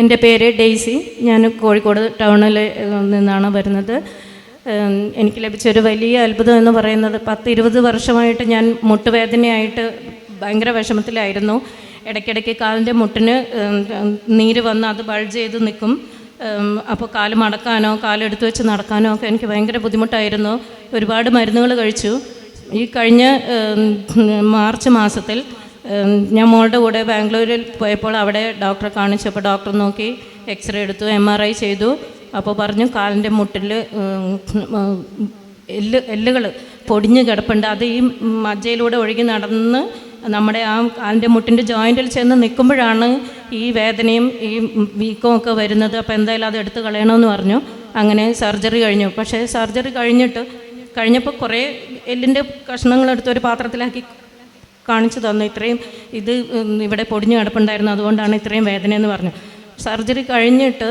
എന്റെ പേര് ഡെയ്സി. ഞാൻ കോഴിക്കോട് ടൗണിൽ നിന്നാണ് വരുന്നത്. എനിക്ക് ലഭിച്ചൊരു വലിയ അത്ഭുതം എന്ന് പറയുന്നത് പത്ത് ഇരുപത് വർഷമായിട്ട് ഞാൻ മുട്ടുവേദനയായിട്ട് ഭയങ്കര വിഷമത്തിലായിരുന്നു. ഇടയ്ക്കിടയ്ക്ക് കാലിന്റെ മുട്ടിന് നീര് വന്ന് അത് ബൾജ് ചെയ്ത് നിൽക്കും. അപ്പോൾ കാൽ മടക്കാനോ കാലെടുത്ത് വെച്ച് നടക്കാനോ ഒക്കെ എനിക്ക് ഭയങ്കര ബുദ്ധിമുട്ടായിരുന്നു. ഒരുപാട് മരുന്നുകൾ കഴിച്ചു. ഈ കഴിഞ്ഞ മാർച്ച് മാസത്തിൽ ഞാൻ മോളുടെ കൂടെ ബാംഗ്ലൂരിൽ പോയപ്പോൾ അവിടെ ഡോക്ടറെ കാണിച്ചപ്പോൾ ഡോക്ടർ നോക്കി എക്സ്റേ എടുത്തു എം ആർ ഐ ചെയ്തു. അപ്പോൾ പറഞ്ഞു കാലിന്റെ മുട്ടിൽ എല്ല് എല്ലുകൾ പൊടിഞ്ഞ് കിടപ്പുണ്ട്. അത് ഈ മജ്ജയിലൂടെ ഒഴുകി നടന്ന് നമ്മുടെ ആ കാലിന്റെ മുട്ടിന്റെ ജോയിന്റിൽ ചെന്ന് നിൽക്കുമ്പോഴാണ് ഈ വേദനയും ഈ വീക്കവും ഒക്കെ വരുന്നത്. അപ്പോൾ എന്തായാലും അത് എടുത്ത് കളയണമെന്ന് പറഞ്ഞു. അങ്ങനെ സർജറി കഴിഞ്ഞു. പക്ഷേ സർജറി കഴിഞ്ഞിട്ട് കഴിഞ്ഞപ്പോൾ കുറേ എല്ലിന്റെ കഷ്ണങ്ങളെടുത്ത് ഒരു പാത്രത്തിലാക്കി കാണിച്ചു തന്നു. ഇത്രയും ഇത് ഇവിടെ പൊടിഞ്ഞു കിടപ്പുണ്ടായിരുന്നു. അതുകൊണ്ടാണ് ഇത്രയും വേദന എന്ന് പറഞ്ഞു സർജറി കഴിഞ്ഞിട്ട്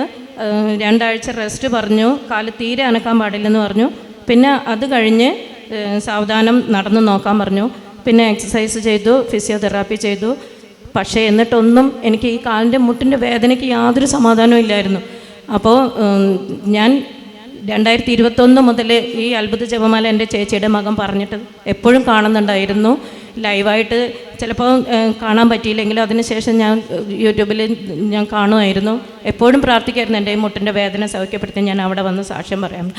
രണ്ടാഴ്ച റെസ്റ്റ് പറഞ്ഞു. കാൽ തീരെ അനക്കാൻ പാടില്ലെന്ന് പറഞ്ഞു. പിന്നെ അത് കഴിഞ്ഞ് സാവധാനം നടന്നു നോക്കാൻ പറഞ്ഞു. പിന്നെ എക്സസൈസ് ചെയ്തു ഫിസിയോതെറാപ്പി ചെയ്തു. പക്ഷേ എന്നിട്ടൊന്നും എനിക്ക് ഈ കാലിന്റെ മുട്ടിന്റെ വേദനയ്ക്ക് യാതൊരു സമാധാനവും ഇല്ലായിരുന്നു. അപ്പോൾ ഞാൻ രണ്ടായിരത്തി ഇരുപത്തൊന്ന് മുതൽ ഈ അത്ഭുത ജപമാല എന്റെ ചേച്ചിയുടെ മകൻ പറഞ്ഞിട്ട് എപ്പോഴും കാണുന്നുണ്ടായിരുന്നു. ലൈവായിട്ട് ചിലപ്പോൾ കാണാൻ പറ്റിയില്ലെങ്കിലും അതിനുശേഷം ഞാൻ യൂട്യൂബിൽ ഞാൻ കാണുമായിരുന്നു. എപ്പോഴും പ്രാർത്ഥിക്കായിരുന്നു എന്റെ മുട്ടിന്റെ വേദന സൗഖ്യപ്പെടുത്തി ഞാൻ അവിടെ വന്ന് സാക്ഷ്യം പറയാം.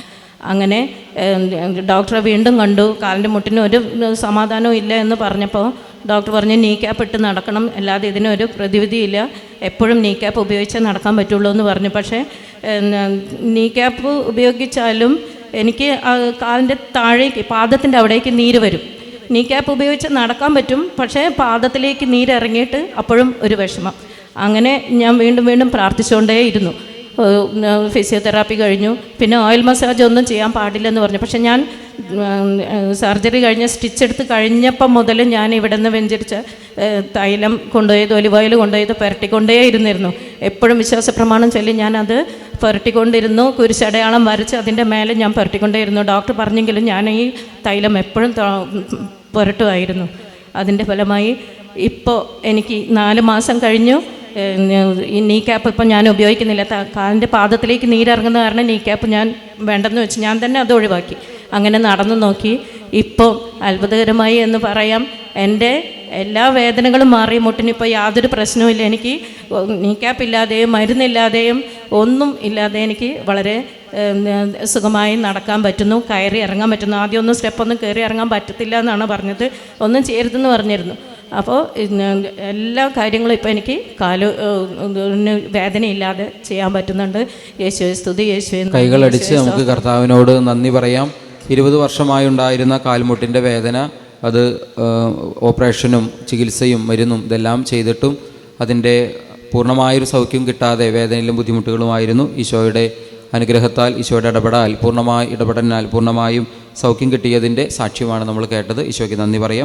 അങ്ങനെ ഡോക്ടറെ വീണ്ടും കണ്ടു. കാലിന്റെ മുട്ടിന് ഒരു സമാധാനവും ഇല്ല എന്ന് പറഞ്ഞപ്പോൾ ഡോക്ടർ പറഞ്ഞു നീ ക്യാപ്പ് ഇട്ട് നടക്കണം. അല്ലാതെ ഇതിനൊരു പ്രതിവിധിയില്ല എപ്പോഴും നീ ക്യാപ്പ് ഉപയോഗിച്ചേ നടക്കാൻ പറ്റുള്ളൂ എന്ന് പറഞ്ഞു. പക്ഷേ നീ ക്യാപ്പ് ഉപയോഗിച്ചാലും എനിക്ക് കാലിന്റെ താഴേക്ക് പാദത്തിന്റെ അവിടേക്ക് നീര് വരും. നീ ക്യാപ്പ് ഉപയോഗിച്ച് നടക്കാൻ പറ്റും പക്ഷേ പാദത്തിലേക്ക് നീരിറങ്ങിയിട്ട് അപ്പോഴും ഒരു വിഷമം. അങ്ങനെ ഞാൻ വീണ്ടും വീണ്ടും പ്രാർത്ഥിച്ചുകൊണ്ടേയിരുന്നു. ഫിസിയോതെറാപ്പി കഴിഞ്ഞു. പിന്നെ ഓയിൽ മസാജ് ഒന്നും ചെയ്യാൻ പാടില്ലെന്ന് പറഞ്ഞു. പക്ഷേ ഞാൻ സർജറി കഴിഞ്ഞ് സ്റ്റിച്ച് എടുത്ത് കഴിഞ്ഞപ്പം മുതൽ ഞാൻ ഇവിടെ നിന്ന് വെഞ്ചരിച്ച തൈലം കൊണ്ടുപോയത് ഒലിവ് ഓയിൽ കൊണ്ടുപോയത് പുരട്ടിക്കൊണ്ടേ ഇരുന്നിരുന്നു എപ്പോഴും വിശ്വാസ പ്രമാണം ചൊല്ലി ഞാനത് പുരട്ടിക്കൊണ്ടിരുന്നു. കുരിശടയാളം വരച്ച് അതിന്റെ മേലെ ഞാൻ പുരട്ടിക്കൊണ്ടേയിരുന്നു. ഡോക്ടർ പറഞ്ഞെങ്കിലും ഞാൻ ഈ തൈലം എപ്പോഴും പുരട്ടുമായിരുന്നു. അതിന്റെ ഫലമായി ഇപ്പോൾ എനിക്ക് നാല് മാസം കഴിഞ്ഞു. ഈ നീ ക്യാപ്പ് ഇപ്പം ഞാൻ ഉപയോഗിക്കുന്നില്ല. കാലിന്റെ പാദത്തിലേക്ക് നീരിറങ്ങുന്ന കാരണം നീ ക്യാപ്പ് ഞാൻ വേണ്ടെന്ന് വെച്ച് ഞാൻ തന്നെ അത് ഒഴിവാക്കി. അങ്ങനെ നടന്നു നോക്കി. ഇപ്പോൾ അത്ഭുതകരമായി എന്ന് പറയാം. എന്റെ എല്ലാ വേദനകളും മാറി. മുട്ടിനിപ്പോൾ യാതൊരു പ്രശ്നവുമില്ല എനിക്ക് നീ ക്യാപ്പ് ഇല്ലാതെയും മരുന്നില്ലാതെയും ഒന്നും ഇല്ലാതെ എനിക്ക് വളരെ സുഖമായി നടക്കാൻ പറ്റുന്നു. കയറി ഇറങ്ങാൻ പറ്റുന്നു. ആദ്യം ആദ്യമൊന്നും സ്റ്റെപ്പൊന്നും കയറി ഇറങ്ങാൻ പറ്റത്തില്ല എന്നാണ് പറഞ്ഞത്. ഒന്നും ചെയ്യരുതെന്ന് പറഞ്ഞിരുന്നു. അപ്പോൾ എല്ലാ കാര്യങ്ങളും ഇപ്പോൾ എനിക്ക് കാൽ വേദനയില്ലാതെ ചെയ്യാൻ പറ്റുന്നുണ്ട്. യേശുവെ സ്തുതി യേശുവെ കൈകളടിച്ച് നമുക്ക് കർത്താവിനോട് നന്ദി പറയാം. ഇരുപത് വർഷമായി ഉണ്ടായിരുന്ന കാൽമുട്ടിന്റെ വേദന അത് ഓപ്പറേഷനും ചികിത്സയും മരുന്നും ഇതെല്ലാം ചെയ്തിട്ടും അതിന്റെ പൂർണമായൊരു സൗഖ്യം കിട്ടാതെ വേദനയിലും ബുദ്ധിമുട്ടുകളുമായിരുന്നു. ഈശോയുടെ അനുഗ്രഹത്താൽ ഈശോയുടെ ഇടപെടാൽ പൂർണമായി ഇടപെടലിനാൽ പൂർണമായും സൗഖ്യം കിട്ടിയതിന്റെ സാക്ഷ്യമാണ് നമ്മൾ കേട്ടത്. ഈശോയ്ക്ക് നന്ദി പറയാം.